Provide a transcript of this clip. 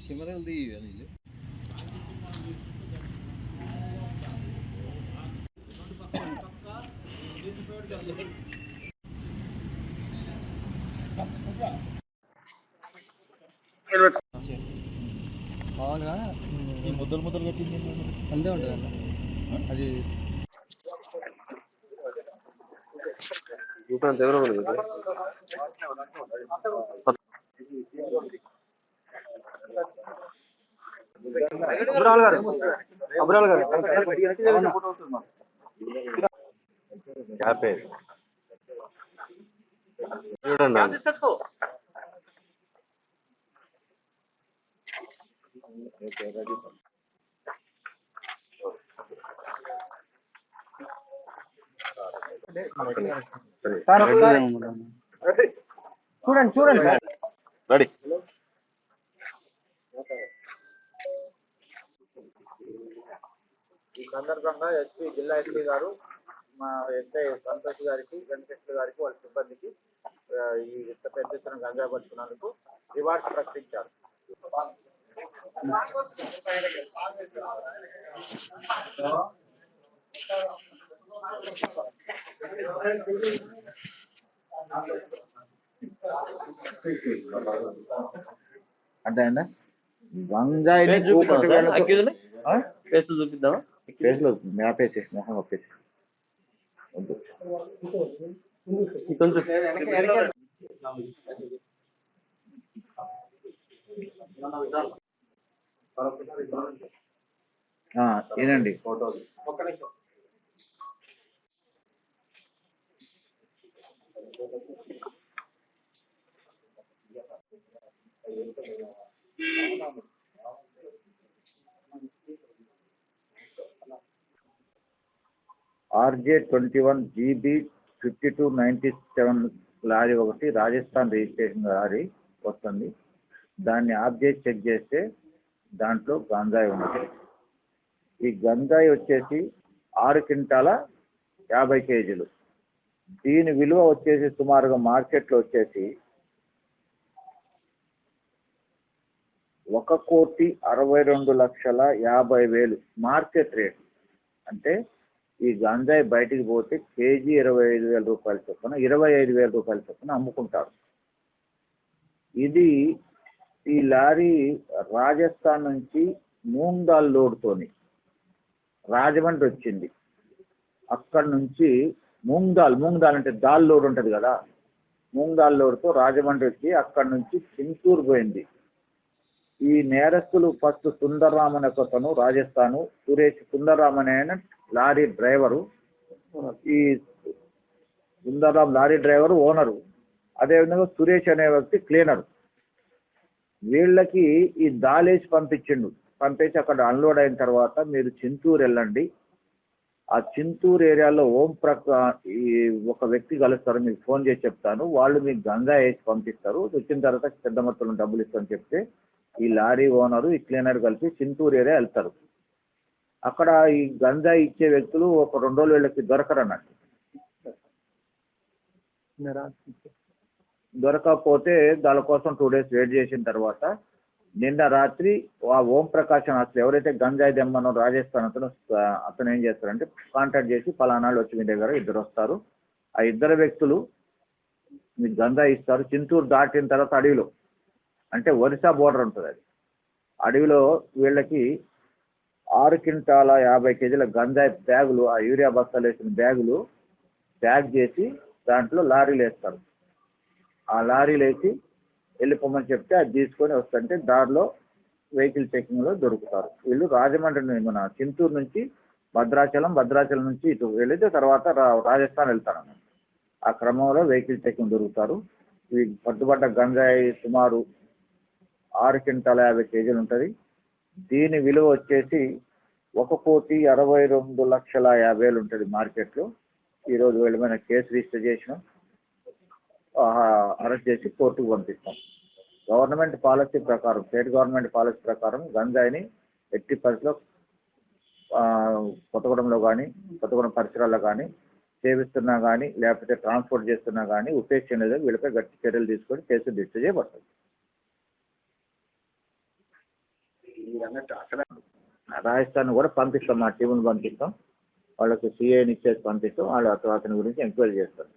ക്യാമറകൾ ചെയ്യുകയാണെങ്കിൽ Yeah. మామూలుగా ఈ ముద్దలు ముద్దలు కట్టింది అంతే ఉంటుంది అన్న. అది ఇంకొంత ఎవరో అబ్రాల్ గారు. అబ్రాల్ గారు. చూడండి చూడండి చూడండి రెడీ ఈ సందర్భంగా ఎస్పీ జిల్లా ఎస్పీ గారు మా ఎస్ఐ సంతోష్ గారికి వెంకటేశ్వర గారికి వాళ్ళ సిబ్బందికి ఈ పెద్ద ఎత్తున గంజా పట్టుకున్నందుకు రివార్డ్స్ ప్రకటించారు. అంటే ఆయన గంజాయిని కూకటి వేళ్ళతో- ఆ? ఫేస్ చూపిద్దామా ఫేస్లో మేపేసేసి మొహం ఒప్పేసి వద్దు కొంచెం ఇదండి RJ twenty one GB fifty two ninety seven lorry ఒకటి రాజస్థాన్ రిజిస్ట్రేషన్ లారీ వస్తుంది. దాన్ని ఆఫ్ చేసి చెక్ చేస్తే దాంట్లో గంజాయి ఉన్నది. ఈ గంజాయి వచ్చేసి ఆరు క్వింటాల యాభై కేజీలు. దీని విలువ వచ్చేసి సుమారుగా మార్కెట్లో వచ్చేసి ఒక కోటి అరవై రెండు లక్షల యాభై వేలు మార్కెట్ రేట్. అంటే ఈ గంజాయి బయటికి పోతే కేజీ ఇరవై ఐదు వేల రూపాయల చొప్పున ఇరవై ఐదు వేల రూపాయల చొప్పున అమ్ముకుంటారు. ఇది ఈ లారీ రాజస్థాన్ నుంచి మూంగ్ దాల్ లోడ్తోని రాజమండ్రి వచ్చింది అక్కడి నుంచి మూంగ్ దాల్ మూంగ్ దాల్ అంటే దాల్ లోడ్ ఉంటుంది కదా మూంగ్ దాల్ లోడ్తో రాజమండ్రి వచ్చి అక్కడి నుంచి చింతూరు పోయింది. ఈ నేరస్తులు ఫస్ట్ సుందర్రామ్ అనే ఒకతను రాజస్థాను సురేష్ సుందర్రామ్ అనే ఆయన లారీ డ్రైవరు. ఈ సుందర్రామ్ లారీ డ్రైవర్ ఓనరు. అదేవిధంగా సురేష్ అనే వ్యక్తి క్లీనరు. వీళ్ళకి ఈ దాలేసి పంపించిండు. పంపేసి అక్కడ అన్లోడ్ అయిన తర్వాత మీరు చింతూరు వెళ్ళండి. ఆ చింతూరు ఏరియాలో ఓం ప్రకా ఈ ఒక వ్యక్తి కలుస్తారు మీకు ఫోన్ చేసి చెప్తాను. వాళ్ళు మీకు గంగా వేసి పంపిస్తారు. వచ్చిన తర్వాత పెద్ద మొత్తంలో డబ్బులు ఇస్తామని చెప్తే ఈ లారీ ఓనరు ఈ క్లీనర్ కలిసి చింతూరు ఏరియా వెళ్తారు. అక్కడ ఈ గంజా ఇచ్చే వ్యక్తులు ఒక రెండు రోజులు వీళ్ళకి దొరకరు అన్నట్టు దొరకకపోతే దాని కోసం టూ డేస్ వెయిట్ చేసిన తర్వాత నిన్న రాత్రి ఆ ఓం ప్రకాశం అసలు ఎవరైతే గంజాయి దెమ్మనో రాజస్థాన్ అతను అతను ఏం చేస్తారంటే కాంటాక్ట్ చేసి పలానాళ్ళు వచ్చి మీ దగ్గర ఇద్దరు వస్తారు. ఆ ఇద్దరు వ్యక్తులు మీకు గంజాయి ఇస్తారు. చింతూరు దాటిన తర్వాత అడవిలో అంటే ఒరిస్సా బోర్డర్ ఉంటుంది అది. అడవిలో వీళ్ళకి ఆరు క్వింటాల యాభై కేజీల గంజాయి బ్యాగులు ఆ యూరియా బస్తాలు వేసిన బ్యాగులు ప్యాక్ చేసి దాంట్లో లారీలు వేస్తారు. ఆ లారీలు వేసి వెళ్ళిపోమని చెప్తే అది తీసుకొని వస్తుంటే దారిలో వెహికల్ చెకింగ్లో దొరుకుతారు. వీళ్ళు రాజమండ్రి మన చింతూరు నుంచి భద్రాచలం భద్రాచలం నుంచి ఇటు వెళితే తర్వాత రా- రాజస్థాన్ వెళ్తారు ఆ క్రమంలో వెహికల్ చెకింగ్ దొరుకుతారు. ఇవి పట్టుబడ్డ గంజాయి సుమారు ఆరు క్వింటాల యాభై కేజీలు ఉంటుంది. దీని విలువ వచ్చేసి ఒక కోటి అరవై రెండు లక్షల యాభై వేలు ఉంటుంది మార్కెట్లో. ఈరోజు వెళ్ళమైన కేసు రిజిస్టర్ చేసినాం. అరెస్ట్ చేసి కోర్టుకు పంపిస్తాం. గవర్నమెంట్ పాలసీ ప్రకారం స్టేట్ గవర్నమెంట్ పాలసీ ప్రకారం గంజాయిని ఎట్టి పరిస్థితిలో కొత్తగూడెంలో కానీ కొత్తగూడెం పరిసరాల్లో కానీ సేవిస్తున్నా కానీ లేకపోతే ట్రాన్స్పోర్ట్ చేస్తున్నా కానీ ఉపేక్షణ వీళ్ళపై గట్టి చర్యలు తీసుకొని కేసు రిజిస్టర్ చేయబడుతుంది రాజస్థాన్ కూడా పంపిస్తాం. మా టీంని పంపిస్తాం. వాళ్ళకి సిఐని ఇచ్చేసి పంపిస్తాం. వాళ్ళు అతను అతని గురించి ఎంక్వైరీ చేస్తారు.